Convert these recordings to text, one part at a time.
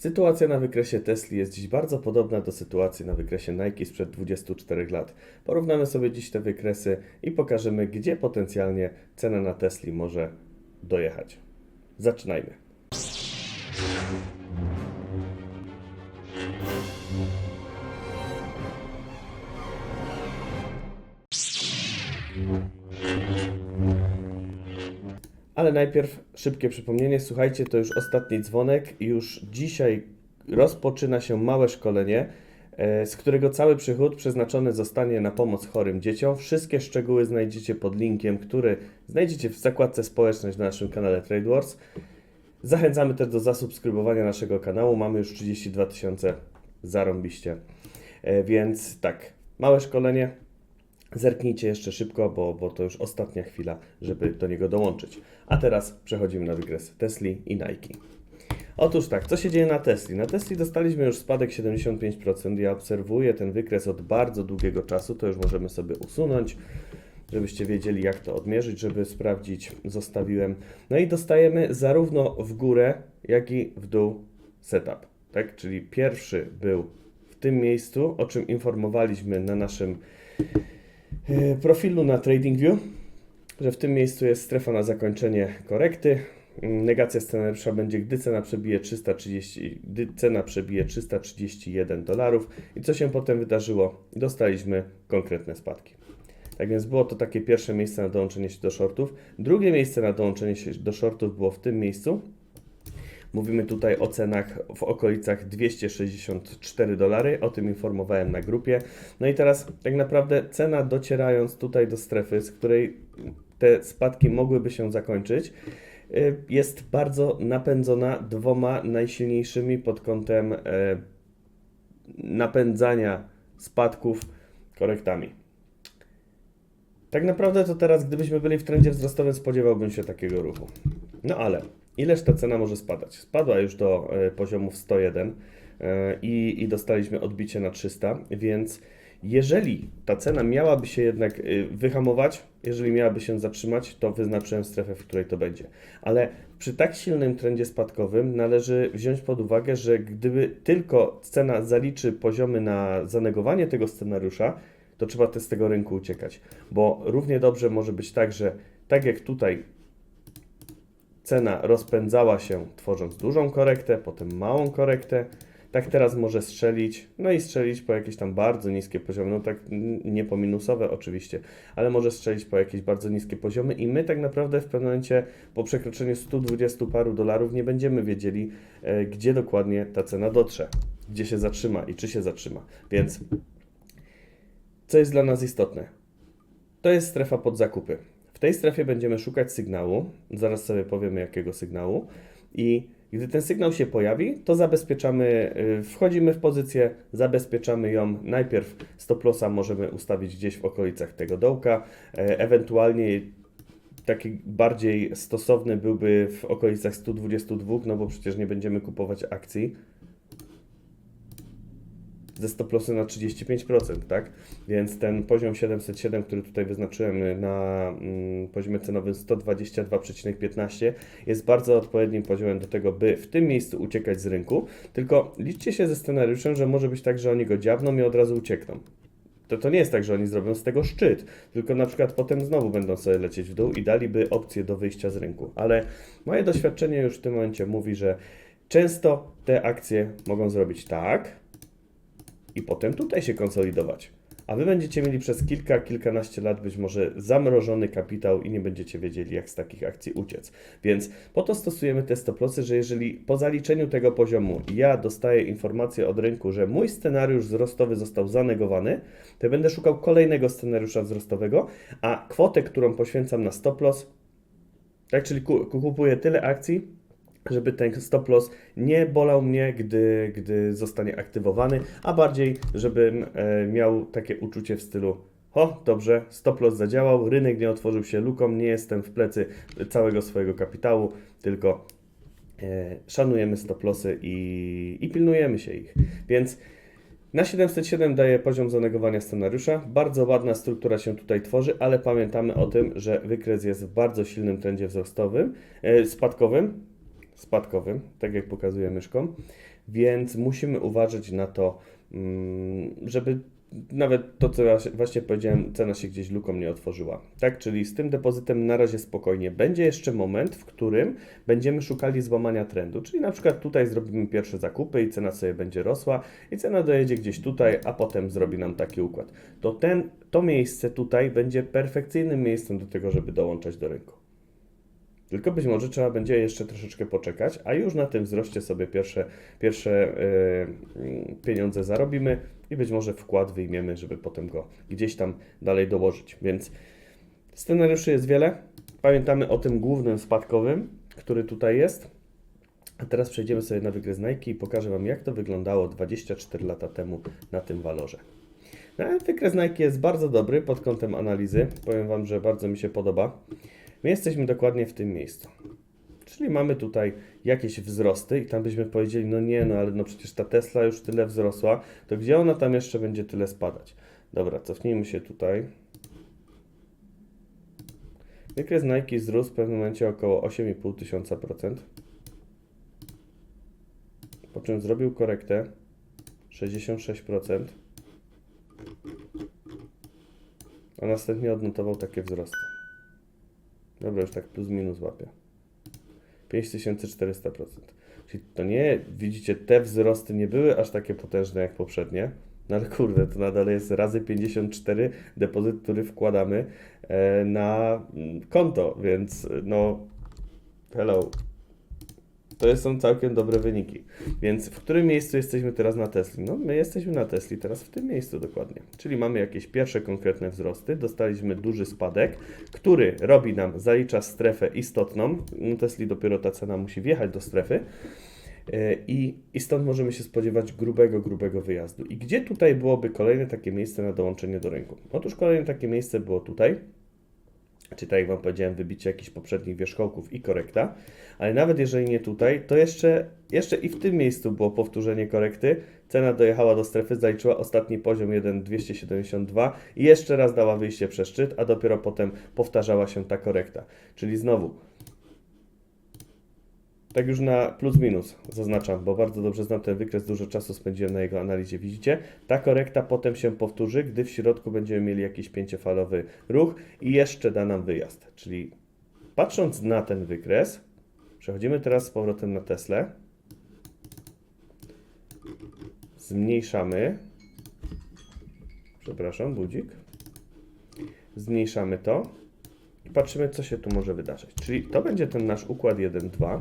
Sytuacja na wykresie Tesla jest dziś bardzo podobna do sytuacji na wykresie Nike sprzed 24 lat. Porównamy sobie dziś te wykresy i pokażemy, gdzie potencjalnie cena na Tesli może dojechać. Zaczynajmy. Ale najpierw szybkie przypomnienie. Słuchajcie, to już ostatni dzwonek. Już dzisiaj rozpoczyna się małe szkolenie, e, z którego cały przychód przeznaczony zostanie na pomoc chorym dzieciom. Wszystkie szczegóły znajdziecie pod linkiem, który znajdziecie w zakładce społeczność na naszym kanale Trade Wars. Zachęcamy też do zasubskrybowania naszego kanału. Mamy już 32 tysiące zarąbiście. E, Więc tak, małe szkolenie. Zerknijcie jeszcze szybko, bo, bo to już ostatnia chwila, żeby do niego dołączyć. A teraz przechodzimy na wykres Tesli i Nike. Otóż tak, co się dzieje na Tesli? Na Tesli dostaliśmy już spadek 75%. Ja obserwuję ten wykres od bardzo długiego czasu, to już możemy sobie usunąć, żebyście wiedzieli jak to odmierzyć, żeby sprawdzić. Zostawiłem. No i dostajemy zarówno w górę, jak i w dół setup. Tak? Czyli pierwszy był w tym miejscu, o czym informowaliśmy na naszym profilu na TradingView, że w tym miejscu jest strefa na zakończenie korekty. Mm, Negacja scenariusza będzie, gdy cena przebije 330, gdy cena przebije 331 dolarów. I co się potem wydarzyło? Dostaliśmy konkretne spadki. Tak więc było to takie pierwsze miejsce na dołączenie się do shortów. Drugie miejsce na dołączenie się do shortów było w tym miejscu. Mówimy tutaj o cenach w okolicach 264 dolary, o tym informowałem na grupie. No i teraz tak naprawdę cena docierając tutaj do strefy, z której te spadki mogłyby się zakończyć, y, jest bardzo napędzona dwoma najsilniejszymi pod kątem e, napędzania spadków korektami. Tak naprawdę to teraz, gdybyśmy byli w trendzie wzrostowym, spodziewałbym się takiego ruchu. No ale ileż ta cena może spadać? Spadła już do e, poziomów 101 e, i, i dostaliśmy odbicie na 300, więc jeżeli ta cena miałaby się jednak e, wyhamować, jeżeli miałaby się zatrzymać, to wyznaczyłem strefę, w której to będzie. Ale przy tak silnym trendzie spadkowym należy wziąć pod uwagę, że gdyby tylko cena zaliczy poziomy na zanegowanie tego scenariusza, to trzeba też z tego rynku uciekać. Bo równie dobrze może być tak, że tak jak tutaj cena rozpędzała się tworząc dużą korektę, potem małą korektę, tak teraz może strzelić, no i strzelić po jakieś tam bardzo niskie poziomy, no tak nie po minusowe oczywiście, ale może strzelić po jakieś bardzo niskie poziomy i my tak naprawdę w pewnym momencie po przekroczeniu 120 paru dolarów nie będziemy wiedzieli, e, gdzie dokładnie ta cena dotrze, gdzie się zatrzyma i czy się zatrzyma. Więc co jest dla nas istotne? To jest strefa pod zakupy. Tej strefie będziemy szukać sygnału. Zaraz sobie powiemy, jakiego sygnału. I gdy ten sygnał się pojawi, to zabezpieczamy, y, wchodzimy w pozycję, zabezpieczamy ją. Najpierw stop lossa możemy ustawić gdzieś w okolicach tego dołka, e, ewentualnie taki bardziej stosowny byłby w okolicach 122, no bo przecież nie będziemy kupować akcji ze stop lossem na 35%, tak? Więc ten poziom 707, który tutaj wyznaczyłem na mm, poziomie cenowym 122,15 jest bardzo odpowiednim poziomem do tego, by w tym miejscu uciekać z rynku. Tylko liczcie się ze scenariuszem, że może być tak, że oni go dziabną i od razu uciekną. To, to nie jest tak, że oni zrobią z tego szczyt, tylko na przykład potem znowu będą sobie lecieć w dół i daliby opcję do wyjścia z rynku. Ale moje doświadczenie już w tym momencie mówi, że często te akcje mogą zrobić tak, i potem tutaj się konsolidować. A wy będziecie mieli przez kilka, kilkanaście lat być może zamrożony kapitał i nie będziecie wiedzieli, jak z takich akcji uciec. Więc po to stosujemy te stoplosy, że jeżeli po zaliczeniu tego poziomu ja dostaję informację od rynku, że mój scenariusz wzrostowy został zanegowany, to będę szukał kolejnego scenariusza wzrostowego, a kwotę, którą poświęcam na stop loss, tak, czyli ku- kupuję tyle akcji, żeby ten stop loss nie bolał mnie, gdy, gdy zostanie aktywowany, a bardziej, żebym e, miał takie uczucie w stylu o, dobrze, stop loss zadziałał, rynek nie otworzył się luką, nie jestem w plecy całego swojego kapitału, tylko e, szanujemy stop lossy i, i pilnujemy się ich. Więc na 707 daje poziom zanegowania scenariusza. Bardzo ładna struktura się tutaj tworzy, ale pamiętamy o tym, że wykres jest w bardzo silnym trendzie wzrostowym, e, spadkowym, spadkowym, tak jak pokazuje myszką, więc musimy uważać na to, mm, żeby nawet to, co ja właśnie powiedziałem, cena się gdzieś luką nie otworzyła. Tak, czyli z tym depozytem na razie spokojnie. Będzie jeszcze moment, w którym będziemy szukali złamania trendu, czyli na przykład tutaj zrobimy pierwsze zakupy i cena sobie będzie rosła i cena dojedzie gdzieś tutaj, a potem zrobi nam taki układ. To ten, to miejsce tutaj będzie perfekcyjnym miejscem do tego, żeby dołączać do rynku. Tylko być może trzeba będzie jeszcze troszeczkę poczekać, a już na tym wzroście sobie pierwsze, pierwsze yy, pieniądze zarobimy i być może wkład wyjmiemy, żeby potem go gdzieś tam dalej dołożyć. Więc scenariuszy jest wiele. Pamiętamy o tym głównym spadkowym, który tutaj jest. A teraz przejdziemy sobie na wykres Nike i pokażę Wam, jak to wyglądało 24 lata temu na tym walorze. No, wykres Nike jest bardzo dobry pod kątem analizy. Powiem Wam, że bardzo mi się podoba. My jesteśmy dokładnie w tym miejscu. Czyli mamy tutaj jakieś wzrosty i tam byśmy powiedzieli, no nie, no ale no przecież ta Tesla już tyle wzrosła, to gdzie ona tam jeszcze będzie tyle spadać? Dobra, cofnijmy się tutaj. Wykres Nike wzrósł w pewnym momencie około 8,5 tysiąca procent. Po czym zrobił korektę 66%. A następnie odnotował takie wzrosty. Dobra, już tak plus minus łapie. 5400%. Czyli to nie, widzicie, te wzrosty nie były aż takie potężne jak poprzednie. No ale kurde, to nadal jest razy 54 depozyt, który wkładamy e, na konto, więc no hello. To są całkiem dobre wyniki. Więc w którym miejscu jesteśmy teraz na Tesli? No, my jesteśmy na Tesli teraz w tym miejscu dokładnie. Czyli mamy jakieś pierwsze konkretne wzrosty, dostaliśmy duży spadek, który robi nam, zalicza strefę istotną. Tesli dopiero ta cena musi wjechać do strefy. Yy, I, I stąd możemy się spodziewać grubego, grubego wyjazdu. I gdzie tutaj byłoby kolejne takie miejsce na dołączenie do rynku? Otóż kolejne takie miejsce było tutaj, czy tak jak Wam powiedziałem, wybicie jakichś poprzednich wierzchołków i korekta, ale nawet jeżeli nie tutaj, to jeszcze, jeszcze i w tym miejscu było powtórzenie korekty, cena dojechała do strefy, zaliczyła ostatni poziom 1,272 i jeszcze raz dała wyjście przez szczyt, a dopiero potem powtarzała się ta korekta. Czyli znowu, tak już na plus minus zaznaczam, bo bardzo dobrze znam ten wykres, dużo czasu spędziłem na jego analizie. Widzicie? Ta korekta potem się powtórzy, gdy w środku będziemy mieli jakiś pięciofalowy ruch i jeszcze da nam wyjazd. Czyli patrząc na ten wykres, przechodzimy teraz z powrotem na Teslę. Zmniejszamy. Przepraszam, budzik. Zmniejszamy to i patrzymy, co się tu może wydarzyć. Czyli to będzie ten nasz układ 1-2.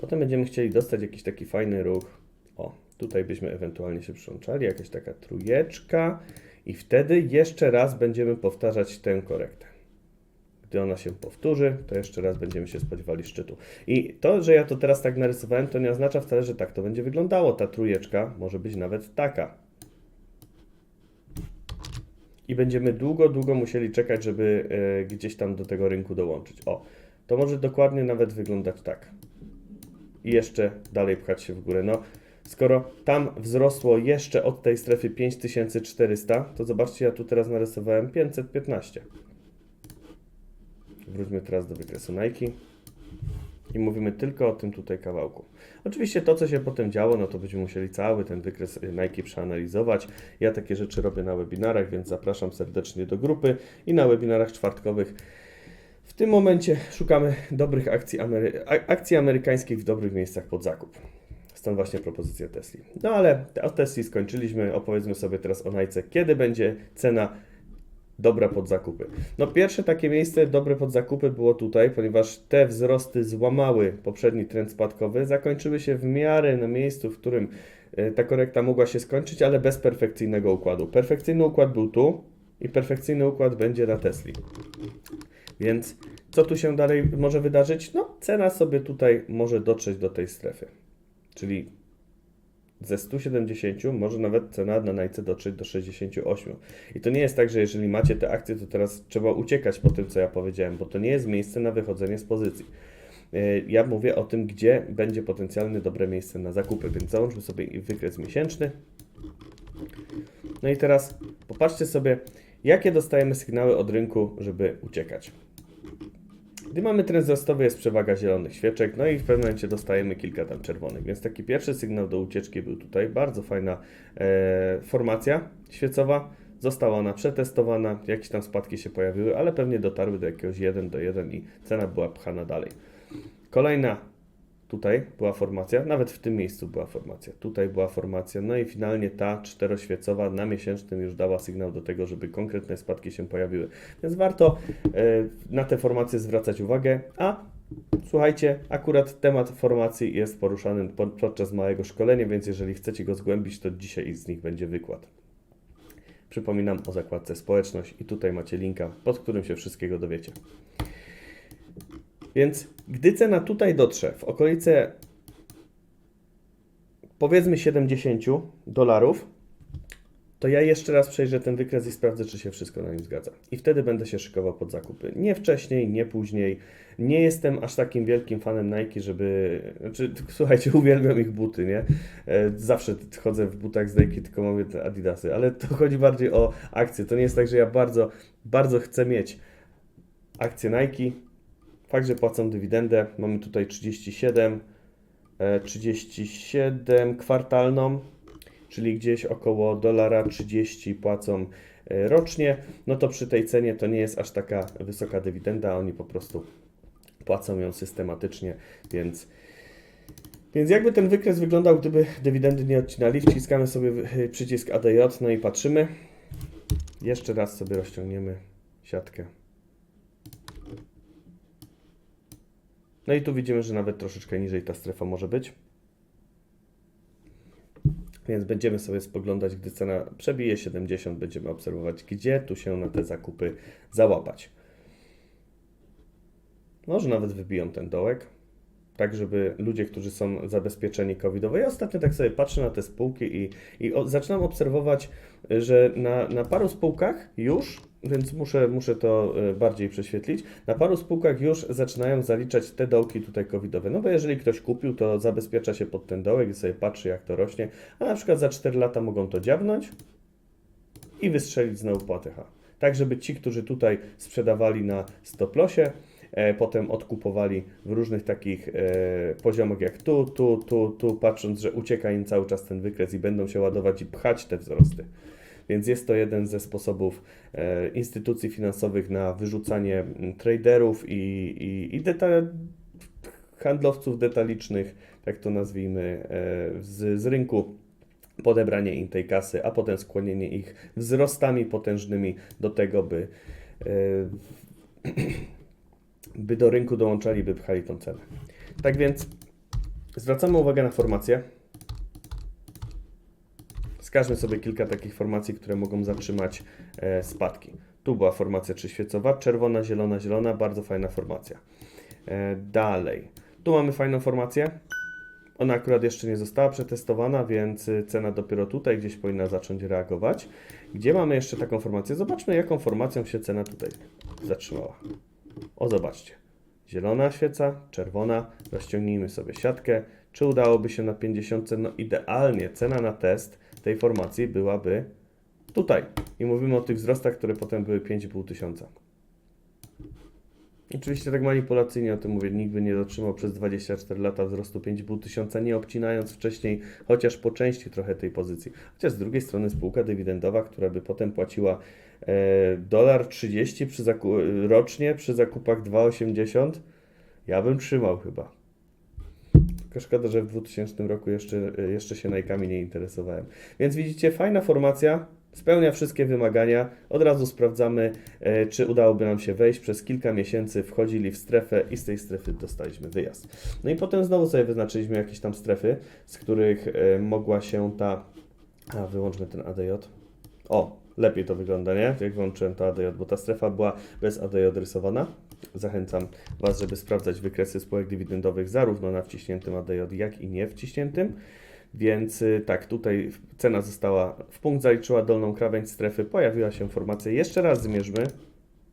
Potem będziemy chcieli dostać jakiś taki fajny ruch. O, tutaj byśmy ewentualnie się przyłączali, jakaś taka trójeczka i wtedy jeszcze raz będziemy powtarzać tę korektę. Gdy ona się powtórzy, to jeszcze raz będziemy się spodziewali szczytu. I to, że ja to teraz tak narysowałem, to nie oznacza wcale, że tak to będzie wyglądało. Ta trójeczka może być nawet taka. I będziemy długo, długo musieli czekać, żeby e, gdzieś tam do tego rynku dołączyć. O, to może dokładnie nawet wyglądać tak i jeszcze dalej pchać się w górę. No, skoro tam wzrosło jeszcze od tej strefy 5400, to zobaczcie, ja tu teraz narysowałem 515. Wróćmy teraz do wykresu Nike i mówimy tylko o tym tutaj kawałku. Oczywiście to, co się potem działo, no to będziemy musieli cały ten wykres Nike przeanalizować. Ja takie rzeczy robię na webinarach, więc zapraszam serdecznie do grupy i na webinarach czwartkowych. Tym momencie szukamy dobrych akcji, amery akcji amerykańskich w dobrych miejscach pod zakup. Stąd właśnie propozycja Tesli. No ale o Tesli skończyliśmy. Opowiedzmy sobie teraz o Nike. Kiedy będzie cena dobra pod zakupy? No pierwsze takie miejsce dobre pod zakupy było tutaj, ponieważ te wzrosty złamały poprzedni trend spadkowy, zakończyły się w miarę na miejscu, w którym e, ta korekta mogła się skończyć, ale bez perfekcyjnego układu. Perfekcyjny układ był tu i perfekcyjny układ będzie na Tesli. Więc co tu się dalej może wydarzyć? No, cena sobie tutaj może dotrzeć do tej strefy. Czyli ze 170 może nawet cena na Nike dotrzeć do 68. I to nie jest tak, że jeżeli macie te akcje, to teraz trzeba uciekać po tym, co ja powiedziałem, bo to nie jest miejsce na wychodzenie z pozycji. Yy, Ja mówię o tym, gdzie będzie potencjalnie dobre miejsce na zakupy, więc załączmy sobie wykres miesięczny. No i teraz popatrzcie sobie, jakie dostajemy sygnały od rynku, żeby uciekać. Gdy mamy trend wzrostowy, jest przewaga zielonych świeczek, no i w pewnym momencie dostajemy kilka tam czerwonych, więc taki pierwszy sygnał do ucieczki był tutaj. Bardzo fajna e, formacja świecowa. Została ona przetestowana, jakieś tam spadki się pojawiły, ale pewnie dotarły do jakiegoś 1 do 1 i cena była pchana dalej. Kolejna tutaj była formacja, nawet w tym miejscu była formacja, tutaj była formacja, no i finalnie ta czteroświecowa na miesięcznym już dała sygnał do tego, żeby konkretne spadki się pojawiły. Więc warto e, na te formacje zwracać uwagę, a słuchajcie, akurat temat formacji jest poruszany po- podczas małego szkolenia, więc jeżeli chcecie go zgłębić, to dzisiaj z nich będzie wykład. Przypominam o zakładce społeczność i tutaj macie linka, pod którym się wszystkiego dowiecie. Więc gdy cena tutaj dotrze w okolice powiedzmy 70 dolarów, to ja jeszcze raz przejrzę ten wykres i sprawdzę, czy się wszystko na nim zgadza. I wtedy będę się szykował pod zakupy. Nie wcześniej, nie później. Nie jestem aż takim wielkim fanem Nike, żeby. Znaczy, słuchajcie, uwielbiam ich buty, nie? E, Zawsze chodzę w butach z Nike, tylko mamy te Adidasy, ale to chodzi bardziej o akcje. To nie jest tak, że ja bardzo, bardzo chcę mieć akcje Nike. Fakt, że płacą dywidendę. Mamy tutaj 37, e, 37 kwartalną, czyli gdzieś około dolara 30 płacą e, rocznie. No to przy tej cenie to nie jest aż taka wysoka dywidenda, oni po prostu płacą ją systematycznie, więc więc jakby ten wykres wyglądał, gdyby dywidendy nie odcinali, wciskamy sobie y, przycisk ADJ, no i patrzymy. Jeszcze raz sobie rozciągniemy siatkę. No i tu widzimy, że nawet troszeczkę niżej ta strefa może być. Więc będziemy sobie spoglądać, gdy cena przebije 70, będziemy obserwować, gdzie tu się na te zakupy załapać. Może nawet wybiją ten dołek, tak żeby ludzie, którzy są zabezpieczeni covidowo. Ja ostatnio tak sobie patrzę na te spółki i, i o, zaczynam obserwować, że na, na paru spółkach już, więc muszę, muszę to e, bardziej prześwietlić, na paru spółkach już zaczynają zaliczać te dołki tutaj covidowe. No bo jeżeli ktoś kupił, to zabezpiecza się pod ten dołek i sobie patrzy, jak to rośnie, a na przykład za 4 lata mogą to dziabnąć i wystrzelić znowu po ATH. Tak, żeby ci, którzy tutaj sprzedawali na stop lossie, e, potem odkupowali w różnych takich e, poziomach jak tu, tu, tu, tu, patrząc, że ucieka im cały czas ten wykres i będą się ładować i pchać te wzrosty. Więc jest to jeden ze sposobów e, instytucji finansowych na wyrzucanie mm, traderów i, i, i deta- handlowców detalicznych, tak to nazwijmy, e, z, z rynku podebranie im tej kasy, a potem skłonienie ich wzrostami potężnymi do tego, by, e, by do rynku dołączali, by pchali tą cenę. Tak więc zwracamy uwagę na formacje. Wskażmy sobie kilka takich formacji, które mogą zatrzymać e, spadki. Tu była formacja trzyświecowa, czerwona, zielona, zielona, bardzo fajna formacja. E, dalej. Tu mamy fajną formację. Ona akurat jeszcze nie została przetestowana, więc y, cena dopiero tutaj gdzieś powinna zacząć reagować. Gdzie mamy jeszcze taką formację? Zobaczmy, jaką formacją się cena tutaj zatrzymała. O, zobaczcie. Zielona świeca, czerwona. Rozciągnijmy sobie siatkę. Czy udałoby się na 50? No idealnie cena na test tej formacji byłaby tutaj. I mówimy o tych wzrostach, które potem były 5,5 tysiąca. Oczywiście tak manipulacyjnie o tym mówię, nikt by nie dotrzymał przez 24 lata wzrostu 5,5 tysiąca, nie obcinając wcześniej chociaż po części trochę tej pozycji. Chociaż z drugiej strony spółka dywidendowa, która by potem płaciła e, dolar 30 przy rocznie przy zakupach 2,80, ja bym trzymał chyba. Tylko szkoda, że w 2000 roku jeszcze, jeszcze się najkami nie interesowałem. Więc widzicie, fajna formacja, spełnia wszystkie wymagania. Od razu sprawdzamy, e, czy udałoby nam się wejść. Przez kilka miesięcy wchodzili w strefę i z tej strefy dostaliśmy wyjazd. No i potem znowu sobie wyznaczyliśmy jakieś tam strefy, z których e, mogła się ta... A, wyłączmy ten ADJ. O, lepiej to wygląda, nie? Jak włączyłem to ADJ, bo ta strefa była bez ADJ rysowana. Zachęcam Was, żeby sprawdzać wykresy spółek dywidendowych zarówno na wciśniętym ADJ, jak i nie wciśniętym. Więc y, tak, tutaj cena została w punkt, zaliczyła dolną krawędź strefy, pojawiła się formacja. Jeszcze raz zmierzmy,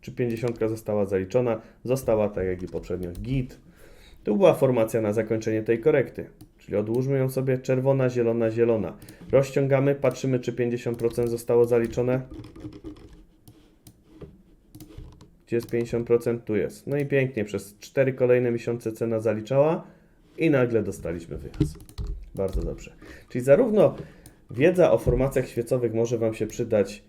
czy 50 została zaliczona. Została tak jak i poprzednio git. Tu była formacja na zakończenie tej korekty, czyli odłóżmy ją sobie czerwona, zielona, zielona. Rozciągamy, patrzymy czy 50% zostało zaliczone. Gdzie jest 50%? Tu jest. No i pięknie, przez 4 kolejne miesiące cena zaliczała i nagle dostaliśmy wyjazd. Bardzo dobrze. Czyli zarówno wiedza o formacjach świecowych może Wam się przydać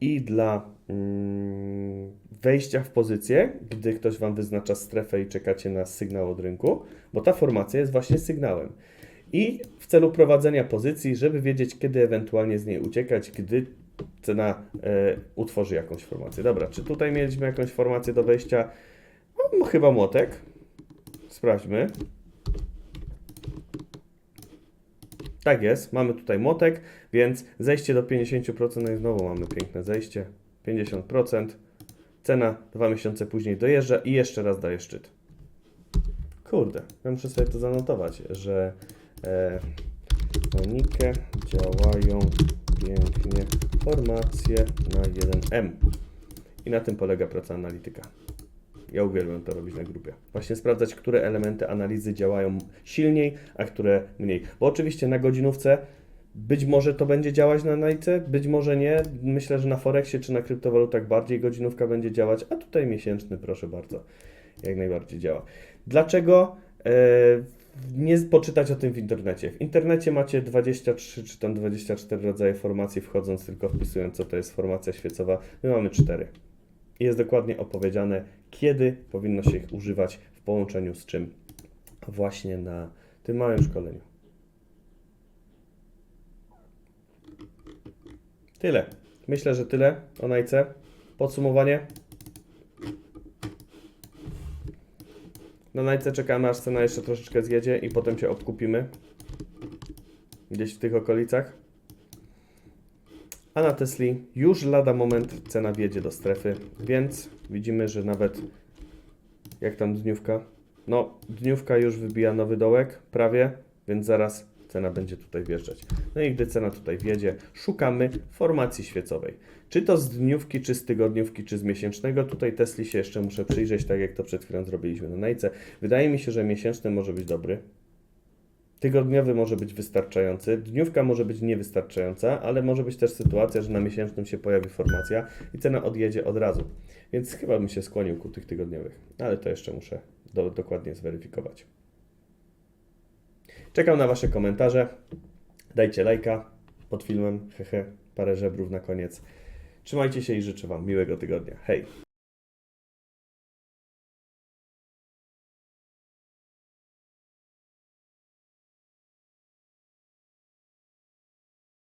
i dla mm, wejścia w pozycję, gdy ktoś Wam wyznacza strefę i czekacie na sygnał od rynku, bo ta formacja jest właśnie sygnałem. I w celu prowadzenia pozycji, żeby wiedzieć, kiedy ewentualnie z niej uciekać, gdy cena e, utworzy jakąś formację. Dobra, czy tutaj mieliśmy jakąś formację do wejścia? No, chyba młotek. Sprawdźmy. Tak jest, mamy tutaj młotek, więc zejście do 50%, no i znowu mamy piękne zejście. 50%. Cena dwa miesiące później dojeżdża i jeszcze raz daje szczyt. Kurde, ja muszę sobie to zanotować, że e, Nikkei działają pięknie formacje na 1M. I na tym polega praca analityka. Ja uwielbiam to robić na grupie. Właśnie sprawdzać, które elementy analizy działają silniej, a które mniej. Bo oczywiście na godzinówce być może to będzie działać na analityce, być może nie. Myślę, że na Forexie czy na kryptowalutach bardziej godzinówka będzie działać, a tutaj miesięczny, proszę bardzo, jak najbardziej działa. Dlaczego e, nie poczytać o tym w internecie? W internecie macie 23 czy tam 24 rodzaje formacji, wchodząc tylko wpisując, co to jest formacja świecowa. My mamy 4. I jest dokładnie opowiedziane, kiedy powinno się ich używać w połączeniu z czym właśnie na tym małym szkoleniu. Tyle. Myślę, że tyle o najce. Podsumowanie. Na najce czekamy, aż cena jeszcze troszeczkę zjedzie i potem się odkupimy. Gdzieś w tych okolicach. A na Tesli już lada moment cena wjedzie do strefy, więc widzimy, że nawet jak tam dniówka? No, dniówka już wybija nowy dołek, prawie, więc zaraz cena będzie tutaj wjeżdżać. No i gdy cena tutaj wjedzie, szukamy formacji świecowej. Czy to z dniówki, czy z tygodniówki, czy z miesięcznego. Tutaj Tesli się jeszcze muszę przyjrzeć, tak jak to przed chwilą zrobiliśmy na Najce. Wydaje mi się, że miesięczny może być dobry. Tygodniowy może być wystarczający, dniówka może być niewystarczająca, ale może być też sytuacja, że na miesięcznym się pojawi formacja i cena odjedzie od razu. Więc chyba bym się skłonił ku tych tygodniowych, ale to jeszcze muszę do, dokładnie zweryfikować. Czekam na Wasze komentarze. Dajcie lajka pod filmem, hehe, parę żebrów na koniec. Trzymajcie się i życzę Wam miłego tygodnia. Hej!